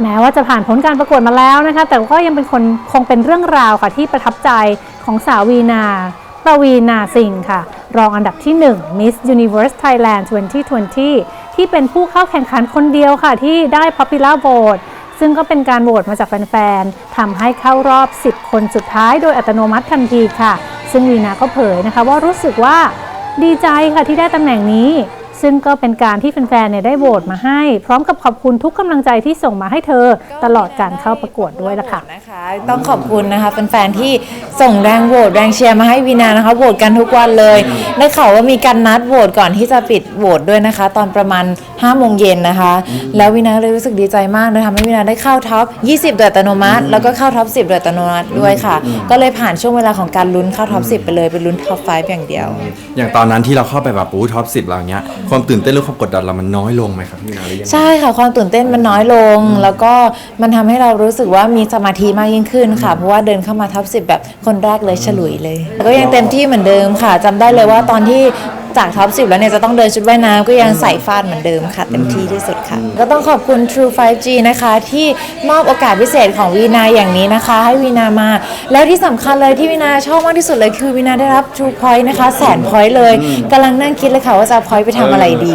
แม้ว่าจะผ่านผลการประกวดมาแล้วนะคะ แต่ก็ยังเป็นคนคงเป็นเรื่องราวค่ะที่ประทับใจของสาววีนาปวีนาสิงห์ค่ะ รองอันดับที่ 1 Miss Universe Thailand 2020 ที่เป็นผู้เข้าแข่งขันคนเดียวค่ะ ที่ได้ Popular Vote ซึ่งก็เป็นการโหวตมาจากแฟนๆทำให้เข้ารอบ 10 คนสุดท้ายโดยอัตโนมัติทันทีค่ะ ซึ่งวีนาก็เผยนะคะว่ารู้สึกว่าดีใจค่ะที่ได้ตำแหน่งนี้ ซึ่งก็เป็นการที่แฟนๆเนี่ยได้โหวตมาให้ พร้อมกับขอบคุณทุกกำลังใจที่ส่งมาให้เธอตลอดการเข้าประกวดด้วยละค่ะ นะคะ ต้องขอบคุณนะคะเป็นแฟนๆที่ส่งแรงโหวตแรงเชียร์มาให้วีนานะคะโหวตกันทุกวันเลยได้ข่าวว่ามีการนัดโหวตก่อนที่จะปิดโหวตด้วยนะคะ ตอนประมาณ5โมงเย็นนะคะ แล้ววีนาเลยรู้สึกดีใจมากเลยทำให้วีนาได้เข้าท็อป 20 โดยอัตโนมัติ แล้วก็เข้าท็อป 10 โดยอัตโนมัติด้วยค่ะ ก็เลยผ่านช่วงเวลาของการลุ้นเข้าท็อป 10 ไปเลยเป็นลุ้นท็อป 5 อย่างเดียว อย่างตอนนั้นที่เราเข้าไปแบบปูท็อปสิบเราเงี้ยความตื่นเต้นหรือความกดดันเรามันน้อยลงไหมครับพี่นาหรือยังไง ใช่ค่ะความตื่นเต้นมันน้อยลง แล้วก็มันทำให้เรารู้สึกว่ามีสมาธิมากยิ่งขึ้นค่ะ เพราะว่าเดินเข้ามาท็อปสิบแบบคนแรกเลยฉลุยเลยแล้วก็ยังเต็มที่เหมือนเดิมค่ะจำได้เลยว่าตอนที่ จากท็อปสิบแล้วเนี่ยจะต้องเดินชุดว่ายน้ำก็ยังใส่ฟาดเหมือนเดิมค่ะ เต็มที่ที่สุดค่ะ ก็ต้องขอบคุณ True 5G นะคะ ที่มอบโอกาสพิเศษของวีนาอย่างนี้นะคะ ให้วีนามา แล้วที่สำคัญเลยที่วีนาชอบมากที่สุดเลยคือวีนาได้รับ True Point นะคะ แสน point เลยกำลังนั่งคิดเลยค่ะว่าจะเอา point ไปทำอะไรดี